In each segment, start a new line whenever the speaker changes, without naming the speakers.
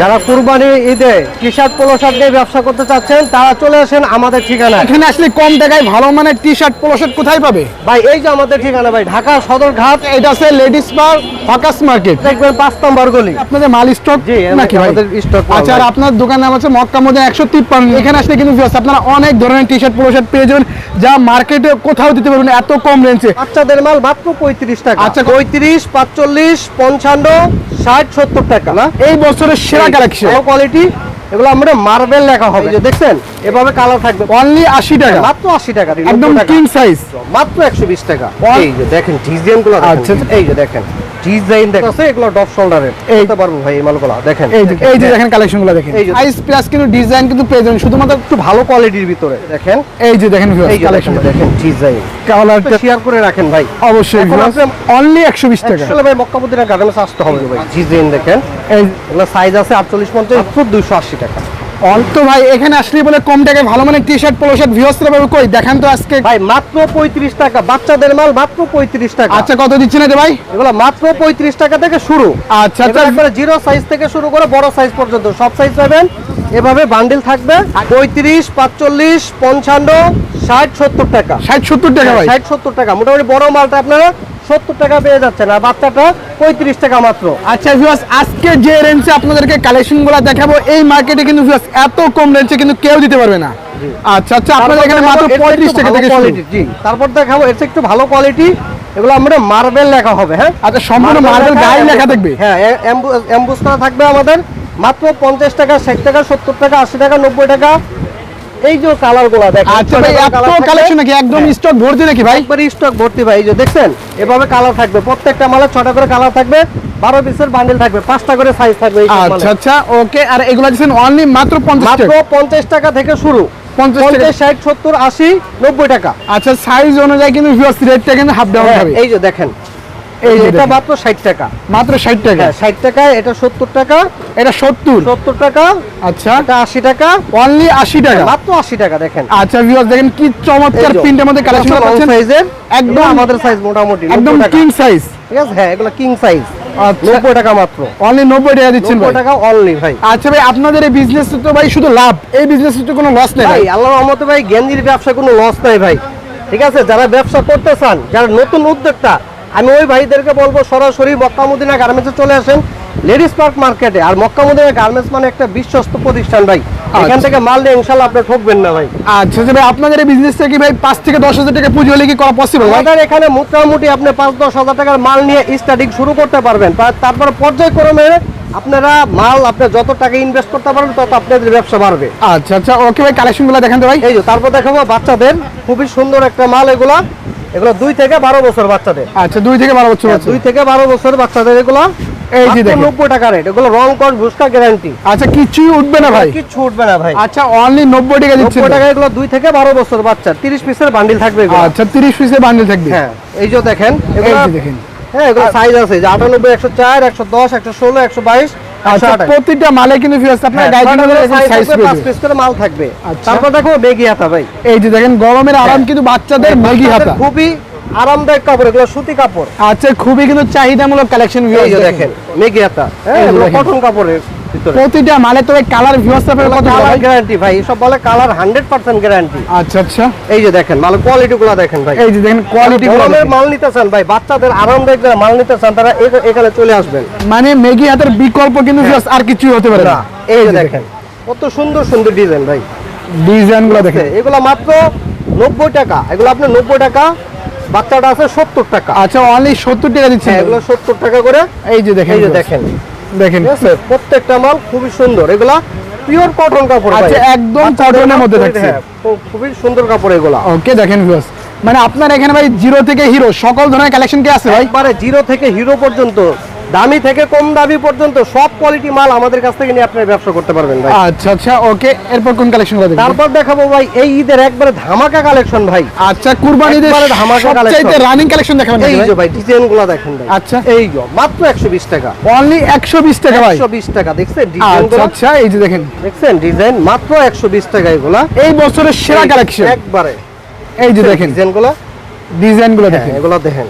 যারা কুরবানি ঈদে টি শার্ট পোলো শার্ট দিয়ে ব্যবসা করতে চাচ্ছেন তারা চলে আসেন আমাদের ঠিকানায়।
এখানে আসলে কম টাকায় ভালো মানের টি শার্ট পোলো শার্ট কোথায় পাবে?
ভাই এই যে আমাদের ঠিকানা ভাই ঢাকা সদর ঘাট।
এটা আছে লেডিস বার হকাস মার্কেট
দেখবেন পাঁচ নম্বর গলি।
আপনাদের মাল স্টক নাকি
আমাদের মাল
আচ্ছা আর আপনার দোকান নাম আছে মক্কা একশো তিপ্পান্ন। এখানে আসলে কিন্তু আপনারা অনেক ধরনের টি শার্ট পোলো শার্ট পেয়ে যাবেন যা মার্কেটে কোথাও দিতে পারবেন এত কম রেঞ্জে
বাচ্চাদের মাল মাত্র পঁয়ত্রিশ টাকা।
আচ্ছা।
আচ্ছা পঁয়ত্রিশ পাঁচচল্লিশ পঞ্চান্ন ষাট সত্তর টাকা। না?
এই বছরের সেরা কালেকশন
কোয়ালিটি এগুলো আমরা মার্বেল লেখা হবে। যে দেখছেন? এভাবে কালার থাকবে।
অনলি আশি টাকা।
মাত্র আশি টাকা দিন,
একদম কিং সাইজ
মাত্র একশো বিশ টাকা। এই যে দেখেন ডিজাইনগুলো
আচ্ছা।
এই যে দেখেন। ডিজাইন দেখেন আছে এগুলো ডপ শোল্ডারের পারব ভাই এই মালগুলো। দেখেন।
এই যে এই যে দেখেন কালেকশনগুলো দেখেন সাইজ প্লাস কিন্তু ডিজাইন কিন্তু শুধুমাত্র
একটু ভালো কোয়ালিটির ভিতরে। দেখেন।
এই যে দেখেন কালেকশন
দেখেন ডিজাইন
কালারটা
শেয়ার করে রাখেন ভাই।
অবশ্যই অনলি একশো বিশ টাকা।
আসলে ভাই মক্কাবুদ্দিনের গার্মেন্টস আসতে হবে ভাই ডিজাইন দেখেন।
এই
সাইজ আছে আটচল্লিশ পঞ্চাশ মাত্র দুইশো আশি টাকা।
অন্ত ভাই এখানে আসলে বলে কম টাকায় ভালো মানে টি শার্ট পোলো শার্ট ভিউসরা পাবে কই? দেখান তো আজকে।
ভাই মাত্র পঁয়ত্রিশ টাকা বাচ্চাদের মাল মাত্র পঁয়ত্রিশ টাকা।
আচ্ছা কত দিচ্ছেন এটা ভাই?
এগুলো মাত্র পঁয়ত্রিশ টাকা থেকে শুরু।
আচ্ছা আচ্ছা।
একবারে জিরো সাইজ থেকে শুরু করে বড় সাইজ পর্যন্ত। সব সাইজ পাবেন। এভাবে বান্ডিল থাকবে। পঁয়ত্রিশ পাঁচচল্লিশ পঞ্চান্ন ষাট সত্তর টাকা।
ষাট সত্তর টাকা ভাই।
ষাট সত্তর টাকা। মোটামুটি বড় মালটা আপনারা সত্তর টাকা পেয়ে যাচ্ছেন আর বাচ্চাটা পঁয়ত্রিশ টাকা মাত্র।
আচ্ছা ভিউয়ার্স আজকে যে রেঞ্জে আপনাদেরকে কালেকশনগুলো দেখাবো এই মার্কেটে কিন্তু ভিউয়ার্স এত কম রেঞ্জে কিন্তু কেউ দিতে পারবে না। আচ্ছা আচ্ছা আপনাদের এখানে মাত্র পঁয়ত্রিশ টাকা থেকে
কোয়ালিটি জি। তারপর দেখাবো এর একটু ভালো কোয়ালিটি এগুলো আমরা মার্বেল লেখা হবে হ্যাঁ?
আচ্ছা সম্পূর্ণ মার্বেল গায়ে লেখা থাকবে?
হ্যাঁ এমবুস করা থাকবে আমাদের। মাত্র পঞ্চাশ টাকা ষাট টাকা সত্তর টাকা আশি টাকা নব্বই টাকা এই যে কালারগুলা দেখেন
আচ্ছা ভাই এত কালেকশন নাকি? একদম স্টক ভর্তি নাকি ভাই?
একবারে স্টক ভর্তি ভাই এই যে দেখছেন? এভাবে কালার থাকবে প্রত্যেকটা মালের ছটা করে কালার থাকবে বারো পিসের বান্ডেল থাকবে পাঁচটা করে সাইজ থাকবে এই
আচ্ছা আচ্ছা ওকে আর এগুলো দিচ্ছেন অনলি মাত্র পঞ্চাশ
মাত্র
টাকা
পঞ্চাশ টাকা থেকে শুরু।
পঞ্চাশ টাকা।
পঞ্চাশ ষাট সত্তর আশি নব্বই টাকা।
আচ্ছা সাইজ অনুযায়ী কিন্তু ভিউয়ার্স রেটটা কিন্তু হাফ ডাউন
হ্যাঁ,
হবে।
এই যে দেখেন
এই
এটা মাত্র ষাট টাকা।
মাত্র টাকা?
হ্যাঁ ষাট টাকা এটা সত্তর টাকা।
এটা সত্তর?
সত্তর টাকা।
আচ্ছা।
এটা আশি টাকা।
অনলি আশি টাকা?
মাত্র আশি টাকা দেখেন।
আচ্ছা ভিউয়ার্স দেখেন কি চমৎকার প্রিন্টের মধ্যে কালেকশন পাচ্ছেন
সাইজের
একদম-
একদম আমাদের সাইজ মোটামুটি
একদম কিং সাইজ
ঠিক আছে? হ্যাঁ এগুলো কিং সাইজ
আচ্ছা।
নব্বই টাকা মাত্র।
অনলি নব্বই টাকা দিচ্ছেন
নব্বই টাকা অনলি ভাই।
আচ্ছা ভাই আপনাদের এই বিজনেস তো ভাই শুধু লাভ। এই বিজনেস তো কোনো লস নেই ভাই
ভাই। আল্লাহ রহমতে ভাই গেঞ্জির ব্যবসা কোনো লস নাই ভাই। ঠিক আছে? যারা ব্যবসা করতে চান যারা নতুন উদ্যোক্তা আমি ওই ভাইদেরকে বলব সরাসরি মক্কামুদ্দিনা গার্মেন্টসে চলে আসেন। লেডিস পার্ক মার্কেটে আর মক্কামুদ্দিনা গার্মেন্টস মানে একটা বিশ্বস্ত প্রতিষ্ঠান ভাই। এখান
আচ্ছা।
থেকে মাল নিয়ে ইনশাল্লাহ আপনি ঠকবেন না ভাই।
আচ্ছা ভাই আপনাদের এই বিজনেসটা কি ভাই পাঁচ থেকে দশ হাজার টাকা পুঁজি হলে কি করা পসিবল
আমাদের এখানে মোটামুটি আপনি পাঁচ দশ হাজার টাকার মাল নিয়ে স্টার্টিং শুরু করতে পারবেন। তারপর পর্যায়ক্রমে আপনারা মাল আপনি যত টাকা ইনভেস্ট করতে পারবেন তত আপনাদের ব্যবসা বাড়বে।
আচ্ছা আচ্ছা ওকে ভাই কালেকশনগুলো দেখান তো ভাই।
এই যে তারপর দেখাবো বাচ্চাদের। খুবই সুন্দর একটা মাল এগুলা। এগুলো দুই থেকে বারো বছর বাচ্চাদের।
আচ্ছা দুই থেকে বারো বছর হ্যাঁ,
দুই থেকে বারো বছর বাচ্চাদের এগুলো
এই যে দেখুন।
90 টাকা রেট
আচ্ছা, কিছুই উঠবে না ভাই।
কিছু উঠবে না ভাই।
আচ্ছা অনলি 90 টাকা দিচ্ছেন
টাকা এগুলো 2 থেকে 12 বছর বাচ্চা 30 পিসের বান্ডিল থাকবে এগুলো।
আচ্ছা 30 পিসের বান্ডিল থাকবে।
হ্যাঁ এই দেখেন হ্যাঁ এগুলো সাইজ আছে যে 98 104 110 116 122
আচ্ছা প্রতিটা মালে কিন্তু আপনার
হ্যাঁ,
গাইড সাইজ
পাঁচ পিস করে মাল থাকবে।
আচ্ছা।
তারপর দেখো বেগি হাতা ভাই।
এই যে দেখেন গরমের আরাম কিন্তু বাচ্চাদের ম্যাগি হাতা।
খুবই আরামদায়ক কাপড় এগুলো সুতি কাপড়।
আচ্ছা খুবই কিন্তু চাহিদামূলক কালেকশন
এই দেখেন। মেগি হাতা। হ্যাঁ। কটন কাপড়ের।
প্রতিটা মালে তো কালার কত
কালার গ্যারান্টি ভাই? এসব বলে কালার হান্ড্রেড পার্সেন্ট গ্যারান্টি
আচ্ছা আচ্ছা।
এই যে দেখেন মাল কোয়ালিটি গুলো দেখেন ভাই।
এই যে দেখেন কোয়ালিটি
মাল নিতে চান ভাই বাচ্চাদের আরামদায়ক যারা মাল নিতে চান তারা এখানে চলে আসবেন।
মানে মেগি হাতের বিকল্প কিন্তু viewers আর কিছুই হতে পারে না।
এই যে দেখেন কত সুন্দর সুন্দর ডিজাইন ভাই।
ডিজাইনগুলো দেখেন।
এগুলো মাত্র নব্বই টাকা। এগুলো আপনার নব্বই টাকা বাচ্চাটা আছে সত্তর টাকা।
আচ্ছা অনলি সত্তর টাকা দিচ্ছেন।
হ্যাঁ, এগুলো সত্তর টাকা করে
এই যে দেখেন
এই যে দেখেন।
দেখেন।
প্রত্যেকটা মাল খুবই সুন্দর। এগুলা পিওর কটন কাপড়।
আচ্ছা, একদম কটনের মধ্যে
খুবই-
থাকছে।
হ্যাঁ, খুবই সুন্দর কাপড় এগুলা।
ওকে দেখেন ভিউয়ার্স মানে আপনার এখানে ভাই জিরো থেকে হিরো সকল ধরনের কালেকশন কি আছে ভাই?
জিরো থেকে হিরো পর্যন্ত দামি থেকে কম দামি পর্যন্ত সব কোয়ালিটি মাল আমাদের কাছ থেকে নিয়ে আপনি ব্যবসা করতে পারবেন ভাই।
আচ্ছা আচ্ছা ওকে এরপর কোন কালেকশনগুলো
তারপর দেখাবো ভাই এই ঈদের একবারে ধামাকা কালেকশন ভাই।
আচ্ছা কুরবানিদের
একবারে ধামাকা
সবচাইতে
collection।
রানিং কালেকশন দেখাবেন
এই যে ভাই ডিজাইনগুলো দেখেন ভাই।
আচ্ছা।
এই যে মাত্র একশো বিশ টাকা।
অনলি একশো বিশ টাকা ভাই।
একশো বিশ টাকা দেখছেন ডিজাইন
আচ্ছা আচ্ছা এই যে দেখেন।
দেখছেন ডিজাইন? মাত্র একশো বিশ টাকা এগুলা।
এই বছরের সেরা কালেকশন
একবারে।
এই যে দেখেন। ডিজাইনগুলা ডিজাইনগুলো
হ্যাঁ
দেখেন।
এগুলো দেখেন।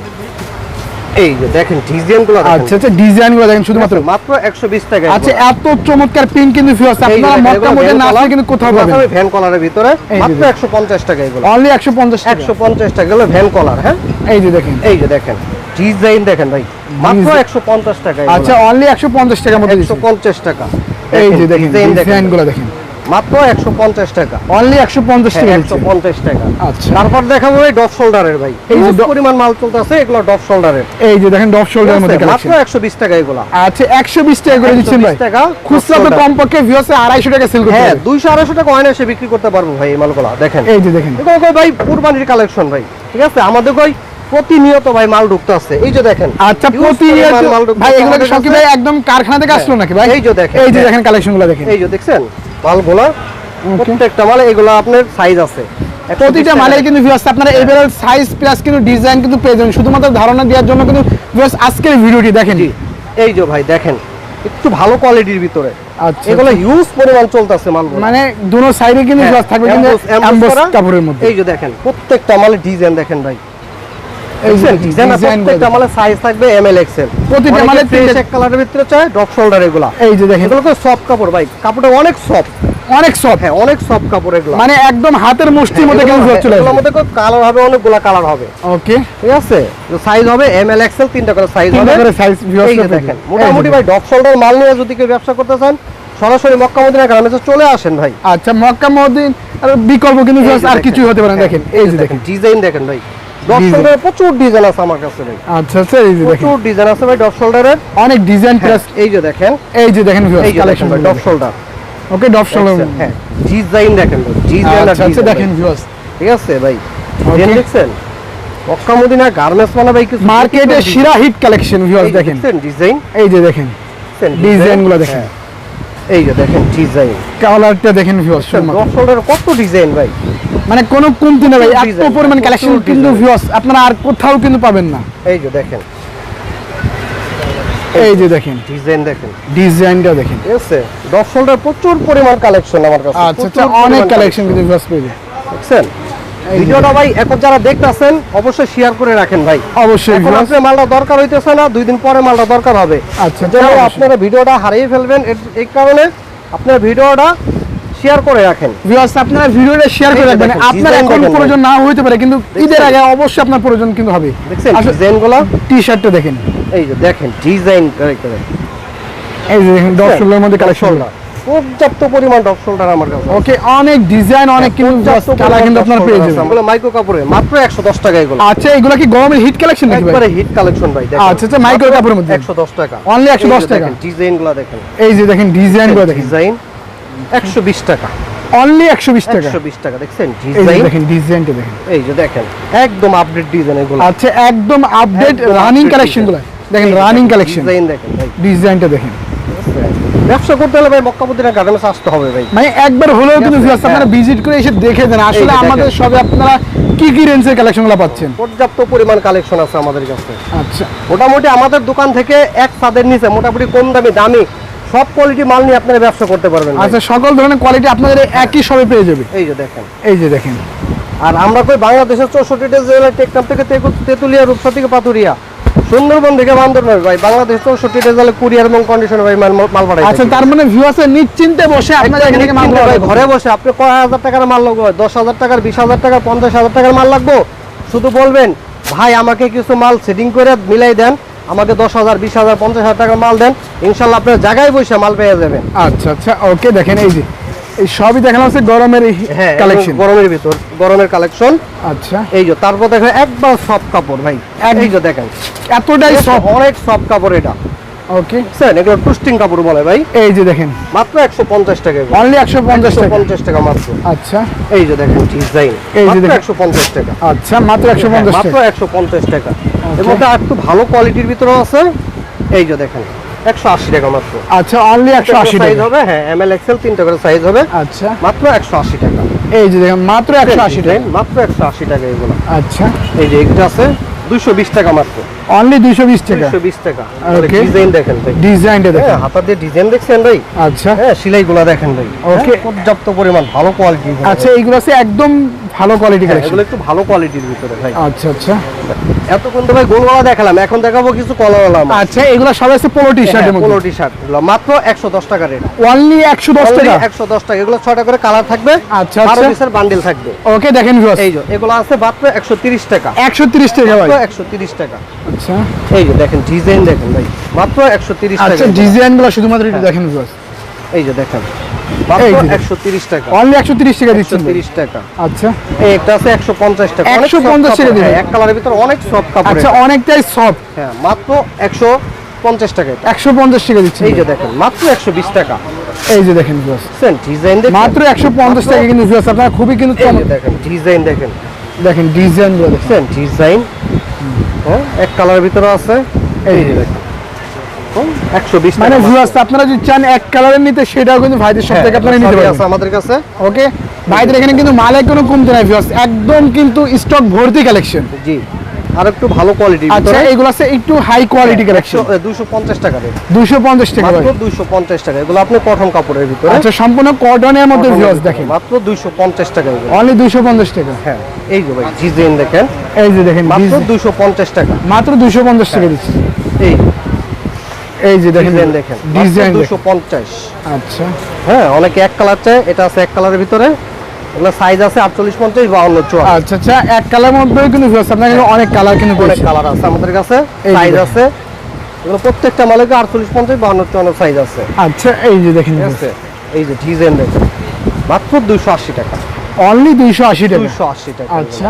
এই যে দেখেন ডিজাইন
আচ্ছা আচ্ছা দেখেন শুধুমাত্র।
মাত্র টাকা
আচ্ছা এত চমৎকার প্রিন্ট কিন্তু ভিউয়ার্স আপনারা মক্কা মধ্যে না আসলে কিন্তু কোথাও পাবেন।
ভ্যান কলারের ভিতরে মাত্র
দেখেন।
একশো পঞ্চাশ টাকা এগুলো।
অনলি একশো পঞ্চাশ টাকা।
একশো পঞ্চাশ টাকা এগুলো ভ্যান কলার হ্যাঁ?
এই যে দেখেন।
এই যে দেখেন ডিজাইন দেখেন ভাই। মাত্র
Design-
একশো পঞ্চাশ টাকা
আচ্ছা অনলি টাকার মধ্যে
টাকা।
এই যে দেখেন
ডিজাইন
ডিজাইন দেখেন।
মাত্র একশো পঞ্চাশ টাকা।
অনলি একশো পঞ্চাশ টাকা
একশো পঞ্চাশ টাকা।
আচ্ছা।
তারপর দেখাবো এই ডপ শোল্ডারের ভাই।
এই যে
পরিমাণ মাল চলতেছে এগুলো ডপ শোল্ডারের।
এই যে দেখেন শোল্ডারের মধ্যে
মাত্র একশো বিশ টাকা এগুলো।
আচ্ছা একশো বিশ টাকা করে দিচ্ছেন ভাই।
টাকা,
খুচরা তো কমপক্ষে ভিউয়ার্সে আড়াইশো টাকা সেল
হ্যাঁ দুইশো আড়াইশো টাকা অনায়াসে বিক্রি করতে পারব ভাই এই মালগুলো দেখেন।
এই যে দেখেন।
এগুলো ভাই? কুরবানির কালেকশন ভাই ঠিক আছে? আমাদের কই প্রতিনিয়ত ভাই মাল ঢুকতে আছে এই যে দেখেন
আচ্ছা প্রতিনিয়ত
মাল
ভাই এগুলো সব কি ভাই একদম কারখানা থেকে আসলো নাকি ভাই?
এই যে দেখেন।
এই যে
হ্যাঁ।
দেখেন কালেকশনগুলো দেখেন।
এই যে দেখছেন? মালগুলা প্রত্যেকটা মালে এগুলো আপনার সাইজ আছে।
প্রতিটা। মালে কিন্তু ভিউয়ার্স আপনারা এভারেল সাইজ প্লাস কিন্তু ডিজাইন কিন্তু পেয়ে যাবেন। শুধুমাত্র ধারণা দেওয়ার জন্য কিন্তু ভিউয়ার্স আজকের ভিডিওটি দেখেন।
এই যে ভাই দেখেন একটু ভালো কোয়ালিটির ভিতরে।
আচ্ছা।
এগুলো হিউজ পরিমাণ চলতেছে মাল
মানে দুনো সাইডে কিন্তু
হ্যাঁ,
থাকবে কিন্তু কাপড়ের মধ্যে।
এই যে দেখেন প্রত্যেকটা মালে ডিজাইন দেখেন ভাই। কাপড়টা অনেক সফট
অনেক সফট
হ্যাঁ অনেক সফট কাপড় এগুলো।
মানে একদম হাতের মুষ্টির মধ্যে কিন্তু চলে আসবে
মধ্যে কালার হবে অনেকগুলা কালার হবে।
ওকে
ঠিক আছে? সাইজ হবে এম এল এক্সেল তিনটা করে সাইজ
তিনটা
হবে।
করে সাইজ ভিউয়ার্স
দেখেন মোটামুটি ভাই শোল্ডার মাল নিয়ে যদি কেউ ব্যবসা করতে চান সরাসরি মক্কা মদিনা গ্রামে চলে আসেন ভাই।
আচ্ছা মক্কা মদিন আর বিকল্প কিন্তু আর। কিছুই হতে পারে দেখেন এই যে দেখেন
ডিজাইন দেখেন ভাই। প্রচুর ডিজাইন আছে আমার কাছে ভাই।
আচ্ছা আচ্ছা এই যে দেখেন।
প্রচুর ডিজাইন আছে ভাই ডপ শোল্ডারের
অনেক ডিজাইন প্লাস
এই যে দেখেন।
এই যে দেখেন
এই
কালেকশন
ভাই drop shoulder
okay drop shoulder
হ্যাঁ ডিজাইন দেখেন ভাই ডিজাইন
আচ্ছা দেখেন ভিউয়ার্স
ঠিক আছে ভাই। ডিজাইন দেখছেন? মক্কা মদিনা গার্মেন্টস মানে ভাই কিছু
মার্কেটে সেরা হিট কালেকশন ভিউয়ার্স দেখেন।
ডিজাইন
এই যে দেখেন। ডিজাইনগুলো দেখেন।
এই যে দেখেন ডিজাইন
কালারটা দেখেন ভিউয়ার্স
ডপ কত ডিজাইন ভাই।
মানে কোনো কমতি না ভাই এত পরিমাণ কালেকশন কিন্তু। ভিউয়ার্স আপনারা আর কোথাও কিন্তু পাবেন না।
এই যে দেখেন।
এই যে দেখেন।
ডিজাইন দেখেন।
ডিজাইনটা দেখেন।
ঠিক আছে? শোল্ডার প্রচুর পরিমাণ কালেকশন আমার কাছে।
আচ্ছা আচ্ছা অনেক কালেকশন কিন্তু ভিউয়ার্স পেয়ে।
দেখছেন? ভিডিওটা ভাই এখন যারা দেখতেছেন অবশ্যই শেয়ার করে রাখেন ভাই।
অবশ্যই
এখন। আপনার মালটা দরকার হইতেছে না দুই দিন পরে মালটা দরকার হবে।
আচ্ছা
আপনারা ভিডিওটা হারিয়ে ফেলবেন এই কারণে আপনার ভিডিওটা শেয়ার করে রাখেন।
ভিউয়ার্স আপনারা ভিডিওটা শেয়ার করে রাখবেন। আপনার এখন প্রয়োজন না হতে পারে কিন্তু ঈদের আগে অবশ্যই আপনার প্রয়োজন কিন্তু হবে।
দেখছেন
আসলে
গুলা
টি শার্টটা দেখেন।
এই যে দেখেন ডিজাইন করে
এই যে দেখেন ডপ মধ্যে কালেকশন
পর্যাপ্ত পরিমাণ ডপ আমার কাছে
ওকে অনেক ডিজাইন অনেক কিন্তু কালার কিন্তু আপনারা পেয়ে যাবেন।
মাইক্রো কাপড়ে মাত্র একশো দশ টাকা এগুলো।
আচ্ছা এগুলো কি গরমের হিট কালেকশন নাকি ভাই?
একবারে হিট কালেকশন ভাই দেখেন।
আচ্ছা, আচ্ছা, micro কাপড়ের মধ্যে।
একশো দশ টাকা।
Only 110 টাকা।
ডিজাইনগুলো দেখেন
এই যে দেখেন ডিজাইনগুলো দেখেন।
ডিজাইন একশো বিশ টাকা।
অনলি একশো বিশ টাকা।
একশো বিশ টাকা দেখছেন? ডিজাইন
দেখেন ডিজাইনটা দেখেন।
এই যে দেখেন একদম আপডেট ডিজাইন এগুলো।
আচ্ছা একদম আপডেট রানিং
update
কালেকশনগুলো দেখেন রানিং কালেকশন
ডিজাইন দেখেন ভাই।
ডিজাইনটা দেখেন।
ব্যবসা করতে হলে ভাই মক্কাবুদ্দিনা গার্মেন্টস আসতে হবে ভাই।
মানে একবার হলেও কিন্তু viewers আপনারা
হ্যাঁ।
ভিজিট করে এসে দেখে দেন। আসলে আমাদের সবে আপনারা কি কি রেঞ্জের কালেকশনগুলো পাচ্ছেন?
পর্যাপ্ত পরিমাণ কালেকশন আছে আমাদের কাছে।
আচ্ছা।
মোটামুটি আমাদের দোকান থেকে এক ছাদের নিচে মোটামুটি কম দামি দামি সব কোয়ালিটি মাল নিয়ে আপনারা ব্যবসা করতে পারবেন
আচ্ছা সকল ধরনের কোয়ালিটি আপনাদের একই সবে পেয়ে যাবে।
এই যে দেখেন।
এই যে দেখেন।
আর আমরা কই বাংলাদেশের চৌষট্টিটা জেলা টেকনাম থেকে তেঁতুলিয়া রূপসা থেকে পাতুরিয়া সুন্দরবন থেকে বান্দরবান ভাই বাংলাদেশ চৌষট্টিটা জেলা কুরিয়ার এবং কন্ডিশনে ভাই মাল মাল পাঠাই
আচ্ছা তার মানে ভিউয়ার্স নিশ্চিন্তে বসে আপনাদের এখান থেকে মাল
ভাই ঘরে বসে আপনি কয় হাজার টাকার মাল লাগবে? দশ হাজার টাকার বিশ হাজার টাকার পঞ্চাশ হাজার টাকার মাল লাগবো? শুধু বলবেন ভাই আমাকে কিছু মাল সেটিং করে মিলাই দেন আমাকে দশ হাজার বিশ হাজার পঞ্চাশ হাজার টাকার মাল দেন ইনশাল্লাহ আপনার জায়গায় বসে মাল পেয়ে যাবেন।
আচ্ছা আচ্ছা ওকে দেখেন এই যে এই সবই দেখানো হচ্ছে গরমের
হ্যাঁ
কালেকশন
গরমের ভিতর গরমের কালেকশন
আচ্ছা।
এই যে তারপর দেখেন একবার সফট কাপড় ভাই। এই যে দেখেন
এতটাই সব
অনেক সফট কাপড় এটা।
ওকে
বুঝছেন এগুলো টুস্টিং কাপড় বলে ভাই।
এই যে দেখেন।
মাত্র একশো পঞ্চাশ টাকা এগুলো।
অনলি একশো পঞ্চাশ টাকা।
পঞ্চাশ টাকা মাত্র।
আচ্ছা।
এই যে দেখেন ডিজাইন
এই যে
মাত্র
দেখেন।
একশো পঞ্চাশ টাকা।
আচ্ছা মাত্র একশো পঞ্চাশ
মাত্র
টাকা
একশো পঞ্চাশ টাকা। এর মধ্যে আর একটু ভালো কোয়ালিটির ভিতরে আছে। এই যে দেখেন একশো আশি টাকা মাত্র।
আচ্ছা অনলি একশো আশি
সাইজ
টাকা।
হবে হ্যাঁ এম এল এক্সেল তিনটা করে সাইজ হবে।
আচ্ছা।
মাত্র একশো আশি টাকা।
এই যে দেখেন মাত্র একশো আশি টাকা।
মাত্র একশো আশি টাকা এগুলো।
আচ্ছা।
এই যে এটা আছে দুইশো বিশ টাকা মাত্র।
অনলি দুইশো বিশ টাকা।
দুইশো বিশ টাকা।
Okay.
ডিজাইন দেখেন ভাই।
ডিজাইনটা দেখেন।
হ্যাঁ হাতার দিয়ে ডিজাইন দেখছেন ভাই?
আচ্ছা।
হ্যাঁ সেলাইগুলো দেখেন ভাই।
Okay.
হ্যাঁ, পর্যাপ্ত পরিমাণ ভালো কোয়ালিটি
আচ্ছা এইগুলো আছে একদম ভালো কোয়ালিটি কালেকশন
এগুলো একটু ভালো কোয়ালিটির ভিতরে ভাই।
আচ্ছা আচ্ছা।
এতক্ষণ তো ভাই গোলগলা দেখালাম এখন দেখাবো কিছু কলাওয়ালা
আচ্ছা এগুলো সব আছে পোলো টি শার্টের
পোলো টি শার্ট মাত্র একশো দশ টাকা রেট
অনলি একশো দশ টাকা?
একশো দশ টাকা এগুলো ছয়টা করে কালার থাকবে
আচ্ছা, আচ্ছা।
পিসের বান্ডিল থাকবে।
ওকে দেখেন ভিউয়ার্স
এই যে এগুলো আছে মাত্র একশো তিরিশ টাকা।
একশো তিরিশ টাকা ভাই।
একশো তিরিশ টাকা।
আচ্ছা।
এই যে দেখেন ডিজাইন দেখেন ভাই মাত্র একশো তিরিশ টাকা।
আচ্ছা ডিজাইনগুলো শুধুমাত্র একটু দেখেন ভিউয়ার্স
এই যে দেখেন। মাত্র একশো তিরিশ টাকা।
অনলি একশো তিরিশ টাকা দিচ্ছেন।
তিরিশ টাকা।
আচ্ছা।
আছে একশো পঞ্চাশ টাকা। অনেক
150 টাকা দিবেন।
হ্যাঁ, এক কালারের ভিতরে অনেক সফট কাপড়।
আচ্ছা অনেকটাই সফট
হ্যাঁ মাত্র একশো পঞ্চাশ টাকা
একশো পঞ্চাশ টাকা দিচ্ছেন।
এই যে দেখেন মাত্র একশো বিশ টাকা।
এই যে দেখেন
ডিজাইন দেখেন।
মাত্র একশো পঞ্চাশ টাকা কিন্তু আপনারা খুবই কিন্তু
দেখেন ডিজাইন দেখেন।
দেখেন ডিজাইন
দেখছেন ডিজাইন। হ্যাঁ এক কালারের ভিতরে আছে। এই যে দেখেন। একশো বিশ
মানে ভিউয়ার্স আপনারা যদি চান এক কালারের নিতে সেটাও কিন্তু ভাইদের সব থেকে আপনারা নিতে
আছে
পারবেন।
আমাদের কাছে।
ওকে ভাইদের এখানে কিন্তু মালে কোনো কমতে নাই ভিউয়ার্স একদম কিন্তু স্টক ভর্তি কালেকশন
জি আর একটু ভালো কোয়ালিটি
আচ্ছা এইগুলো আছে একটু হাই কোয়ালিটি কালেকশন
দুশো পঞ্চাশ টাকা মাত্র দুইশো পঞ্চাশ টাকা। এগুলো আপনি কটন কাপড়ের ভিতরে।
আচ্ছা সম্পূর্ণ কটনের মধ্যে ভিউয়ার্স দেখেন।
মাত্র দুইশো পঞ্চাশ টাকা এগুলো।
অনলি দুইশো পঞ্চাশ টাকা।
হ্যাঁ এই যে ভাই ডিজাইন দেখেন।
এই যে দেখেন
মাত্র
ডিজ-
দুইশো পঞ্চাশ টাকা।
মাত্র দুইশো পঞ্চাশ টাকা দিচ্ছি।
এই।
এই যে দেখেন
দেখেন।
ডিজাইন
দুশো পঞ্চাশ।
আচ্ছা।
হ্যাঁ অনেকে এক কালার চায় এটা আছে এক কালারের ভিতরে। এগুলো সাইজ আছে আটচল্লিশ পঞ্চাশ বাউন্ন চুয়ান্ন।
আচ্ছা আচ্ছা এক কালার মধ্যেও কিন্তু আপনার কিন্তু অনেক কালার কিন্তু
অনেক কালার আছে আমাদের কাছে সাইজ আছে। এগুলো প্রত্যেকটা মালিকে আটচল্লিশ পঞ্চাশ বাউন্ন চুয়ান্ন সাইজ আছে।
আচ্ছা এই যে দেখেন।
এই যে ডিজাইন দেখেন। মাত্র দুইশো আশি টাকা।
অনলি দুইশো আশি টাকা।
দুইশো আশি টাকা।
আচ্ছা।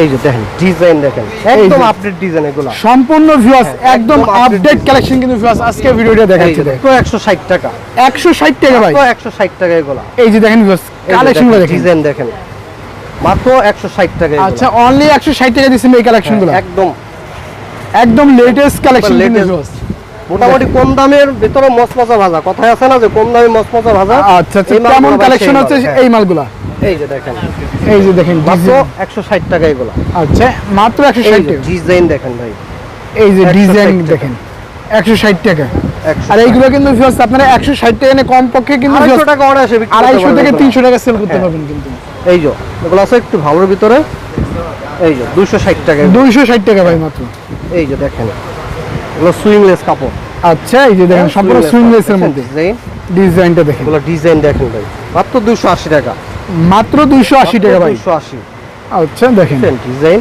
এই যে দেখেন ডিজাইন দেখেন একদম আপডেট ডিজাইন এগুলো।
সম্পূর্ণ ভিউয়ার্স
হ্যাঁ,
একদম আপডেট কালেকশন কিন্তু ভিউয়ার্স আজকে ভিডিওটা দেখাচ্ছি
দেখো একশো ষাট টাকা।
একশো ষাট টাকা ভাই।
একশো ষাট টাকা এগুলো।
এই যে দেখেন ভিউয়ার্স কালেকশন দেখেন
ডিজাইন দেখেন। মাত্র একশো ষাট টাকা
আচ্ছা অনলি একশো ষাট টাকা দিচ্ছেন এই কালেকশনগুলো।
একদম।
একদম লেটেস্ট কালেকশন। ভিউয়ার্স
মোটামুটি কম দামের ভিতরে মচমচা ভাজা। কথায় আছে না যে কম দামে মচমচা ভাজা?
আচ্ছা আচ্ছা কেমন কালেকশন হচ্ছে। এই মালগুলা?
এই যে দেখেন।
এই যে দেখেন
মাত্র
design।
একশো ষাট টাকা এগুলা।
আচ্ছা মাত্র একশো
এই
ষাট
যে
টাকা।
ডিজাইন দেখেন ভাই।
এই যে ডিজাইন দেখেন একশো ষাট টাকা।
একশো
আর এইগুলো কিন্তু ভিউয়ার্স আপনারা একশো ষাট টাকা এনে কম পক্ষে কিন্তু
আড়াইশো
viewers
টাকা অনায়াসে বিক্রি করতে
আড়াইশো থেকে
এগুলো।
তিনশো টাকা সেল করতে
হ্যাঁ।
পারবেন কিন্তু।
এই যে এগুলো আছে একটু ভালোর ভিতরে। এই যে দুশো ষাট টাকা। এগুলো।
দুইশো ষাট টাকা ভাই মাত্র।
এই যে দেখেন এগুলো সুইংলেস কাপড়।
আচ্ছা এই যে দেখেন সম্পূর্ণ সুইংলেসের মধ্যে। ডিজাইনটা দেখেন।
এগুলো ডিজাইন দেখেন ভাই মাত্র দুশো আশি টাকা।
মাত্র দুইশো আশি টাকা ভাই।
দুশো আশি।
আচ্ছা দেখেন।
ডিজাইন।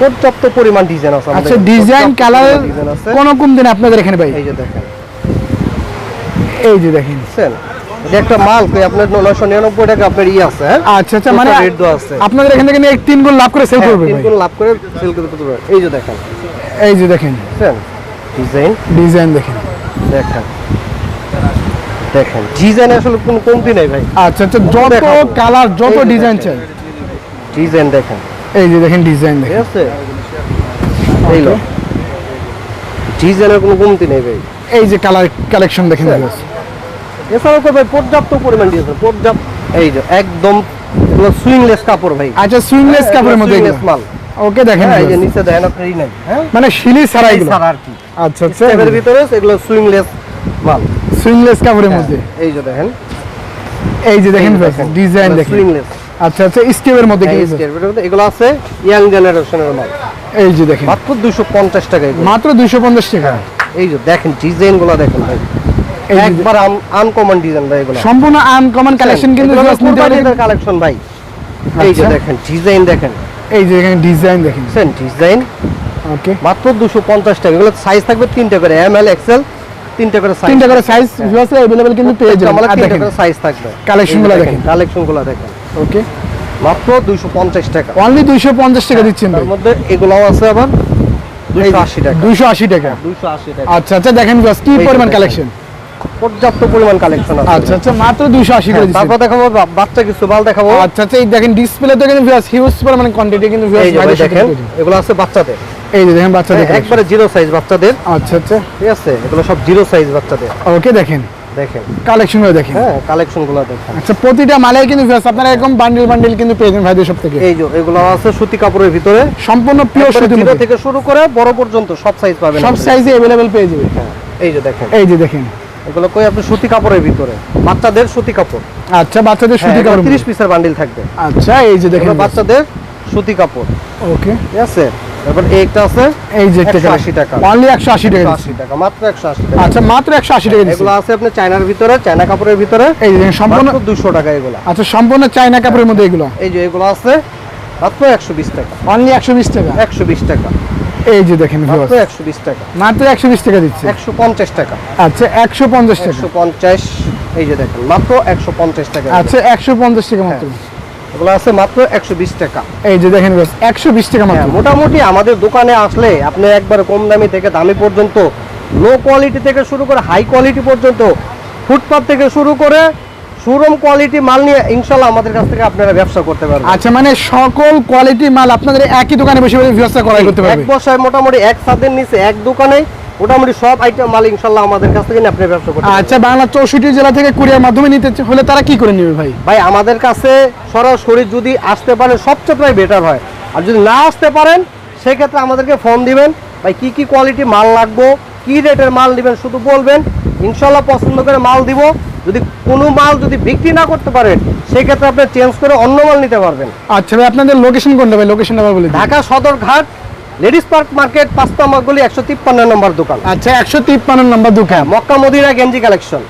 পর্যাপ্ত পরিমাণ ডিজাইন আছে
আচ্ছা ডিজাইন কালার কোন কোন দিন আপনাদের এখানে ভাই?
এই যে দেখেন।
এই যে দেখেন।
এটা একটা মাল কই আপনার নয়শো নিরানব্বই টাকা আপনার ইয়ে আছে হ্যাঁ?
আচ্ছা আচ্ছা মানে
রেট দেওয়া আছে।
আপনাদের এখান থেকে নিয়ে তিন গুণ লাভ করে সেল
হ্যাঁ,
করবে
তিন গুণ লাভ করে সেল করতে পারবে। এই যে দেখেন।
এই যে দেখেন।
বুঝছেন ডিজাইন?
ডিজাইন দেখেন।
দেখেন। দেখেন। ডিজাইন আসলে কোনো কমতি নাই ভাই।
আচ্ছা আচ্ছা যত কালার যত ডিজাইন চাই।
ডিজাইন দেখেন।
এই যে দেখেন ডিজাইন দেখেন।
আছে? এই লো। ডিজাইনের কোনো কমতি নেই ভাই।
এই যে কালার কালেকশন দেখেন
হ্যাঁ। এছাড়াও তো ভাই পর্যাপ্ত পরিমাণ দিয়েছে পর্যাপ্ত এই যে একদম সুইংলেস কাপড় ভাই।
আচ্ছা সুইংলেস কাপড়ের মধ্যে
মাল।
ওকে দেখেন
হ্যাঁ এই যে নিচে দেখেন আপনার ই নাই। হ্যাঁ?
মানে শিলি ছাড়া এগুলো।
ছাড়া আর কি।
আচ্ছা আচ্ছা।
এর ভিতরে এগুলো সুইংলেস মাল।
সুইংলেস কাপড়ের
হ্যাঁ,
মধ্যে।
এই যে দেখেন।
এই যে দেখেন ডিজাইন দেখেন।
সুইংলেস
আচ্ছা আচ্ছা স্টেপের মধ্যে কিন্তু
এগুলো আছে ইয়াং জেনারেশনের মাল।
এই যে দেখেন।
মাত্র দুশো পঞ্চাশ টাকা এগুলো।
মাত্র দুইশো পঞ্চাশ টাকা।
এই যে দেখেন ডিজাইনগুলো দেখেন ভাই। একবার আনকমন ডিজাইন ভাই এগুলো।
সম্পূর্ণ আনকমন কালেকশন কিন্তু।
কালেকশন ভাই। এই যে
আচ্ছা।
দেখেন ডিজাইন দেখেন।
এই যে এখানে ডিজাইন দেখেন
ডিজাইন
ওকে
মাত্র দুশো পঞ্চাশ টাকা এগুলো সাইজ থাকবে তিনটা করে এম এল এক্সেল তিনটা করে সাইজ
তিনটা করে সাইজ ভিউয়ার্স अवेलेबल কিন্তু পেয়ে যাবেন
আমাদের
আর
তিনটা
দেখেন
করে সাইজ থাকবে
Collection গুলো দেখেন।
কালেকশন গুলো দেখেন
ওকে
মাত্র দুইশো পঞ্চাশ টাকা
অনলি দুইশো পঞ্চাশ টাকা দিচ্ছেন ভাই
তার মধ্যে এগুলাও আছে আবার দুইশো আশি টাকা
দুইশো আশি টাকা
দুইশো আশি টাকা
আচ্ছা আচ্ছা দেখেন ভিউয়ার্স কি
এই যে
পরিমাণ
দেখেন।
কালেকশন
পর্যাপ্ত পরিমাণ কালেকশন আছে
আচ্ছা আচ্ছা মাত্র দুইশো আশি করে
হ্যাঁ,
দিচ্ছেন
তারপর দেখাবো বা- বাচ্চা কিছু বাল দেখাবো
আচ্ছা আচ্ছা এই দেখেন ডিসপ্লে তো কিন্তু ভিউয়ার্স হিউজ পরিমাণ কোয়ান্টিটি কিন্তু
এই
ভিউয়ার্স
যে ভাই
ভাইদের সাথে
দেখেন
পেয়ে যাবেন।
এগুলো আছে বাচ্চাদের
এই যে দেখেন বাচ্চাদের
হ্যাঁ, একবারে জিরো সাইজ বাচ্চাদের
আচ্ছা আচ্ছা
ঠিক আছে এগুলো সব জিরো সাইজ বাচ্চাদের
ওকে দেখেন
দেখেন
কালেকশন গুলো দেখেন
হ্যাঁ কালেকশন গুলো দেখেন
আচ্ছা প্রতিটা মালে কিন্তু ভিউয়ার্স আপনারা এরকম বান্ডিল বান্ডিল কিন্তু পেয়ে যাবেন ভাইদের সব থেকে
এই যে এগুলো আছে সুতি কাপড়ের ভিতরে
সম্পূর্ণ পিওর সুতির
জিরো
মধ্যে
থেকে শুরু করে বড় পর্যন্ত সব সাইজ পাবেন
সব
আমাদের।
সাইজে अवेलेबल পেয়ে যাবে
হ্যাঁ, এই যে দেখেন
এই যে দেখেন
এগুলো কই আপনি সুতি কাপড়ের ভিতরে? বাচ্চাদের সুতি কাপড়।
আচ্ছা বাচ্চাদের সুতি কাপড়
তিরিশ পিসের বান্ডিল থাকবে।
আচ্ছা এই যে দেখেন
বাচ্চাদের সুতি কাপড়।
ওকে।
ঠিক আছে? তারপর এইটা আছে
এই যে
180 টাকা।
অনলি একশো আশি টাকা
আশি টাকা মাত্র একশো আশি টাকা।
আচ্ছা মাত্র একশো আশি টাকা
এগুলো আছে আপনার চায়নার ভিতরে চায়না কাপড়ের ভিতরে।
এই যে সম্পূর্ণ
মাত্র দুশো টাকা এগুলা।
আচ্ছা সম্পূর্ণ চাইনা কাপড়ের মধ্যে এগুলো।
এই যে এগুলো আছে মাত্র একশো বিশ টাকা।
অনলি একশো বিশ টাকা।
একশো বিশ টাকা।
এই যে দেখেন
মাত্র
viewers,
একশো বিশ টাকা।
মাত্র একশো বিশ টাকা দিচ্ছে।
একশো পঞ্চাশ টাকা।
আচ্ছা একশো পঞ্চাশ টাকা।
একশো পঞ্চাশ এই যে দেখেন মাত্র একশো পঞ্চাশ টাকা।
আচ্ছা একশো পঞ্চাশ টাকা মাত্র।
এগুলো আছে মাত্র একশো বিশ টাকা।
এই যে দেখেন একশো বিশ টাকা মাত্র।
হ্যাঁ মোটামুটি আমাদের দোকানে আসলে আপনি একবার কম দামি থেকে দামি পর্যন্ত লো কোয়ালিটি থেকে শুরু করে হাই কোয়ালিটি পর্যন্ত ফুটপাথ থেকে শুরু করে সুরম কোয়ালিটি মাল নিয়ে ইনশাল্লাহ আমাদের কাছ থেকে আপনারা ব্যবসা করতে পারবেন।
আচ্ছা মানে সকল কোয়ালিটি মাল আপনাদের একই দোকানে বসে বসে ব্যবসা করাই করতে
এক
পারবে
বসায় মোটামুটি এক ছাদের নিচে এক দোকানে মোটামুটি সব আইটেম মাল ইনশাল্লাহ আমাদের কাছ থেকে আপনি ব্যবসা করতে পারবেন।
আচ্ছা বাংলা চৌষট্টি জেলা থেকে কুরিয়ার মাধ্যমে নিতে হলে তারা কি করে নেবে ভাই?
ভাই আমাদের কাছে সরাসরি যদি আসতে পারে সবচেয়ে প্রায় বেটার হয়। আর যদি না আসতে পারেন সেক্ষেত্রে আমাদেরকে ফোন দিবেন। ভাই কি কি কোয়ালিটি মাল লাগবো কি রেটের মাল নেবেন শুধু বলবেন। ইনশাল্লাহ পছন্দ করে মাল দিব। যদি কোনো মাল যদি বিক্রি না করতে পারেন সেক্ষেত্রে আপনি চেঞ্জ করে অন্য মাল নিতে পারবেন।
আচ্ছা ভাই আপনাদের লোকেশন কোনটা ভাই? লোকেশন নাম্বার বলি
Dhaka Sadarghat ladies park market পাঁচটা মাগুলি একশো তিপ্পান্ন নম্বর দোকান।
আচ্ছা একশো তিপ্পান্ন নম্বর দোকান।
মক্কা মদিনা গেঞ্জি কালেকশন।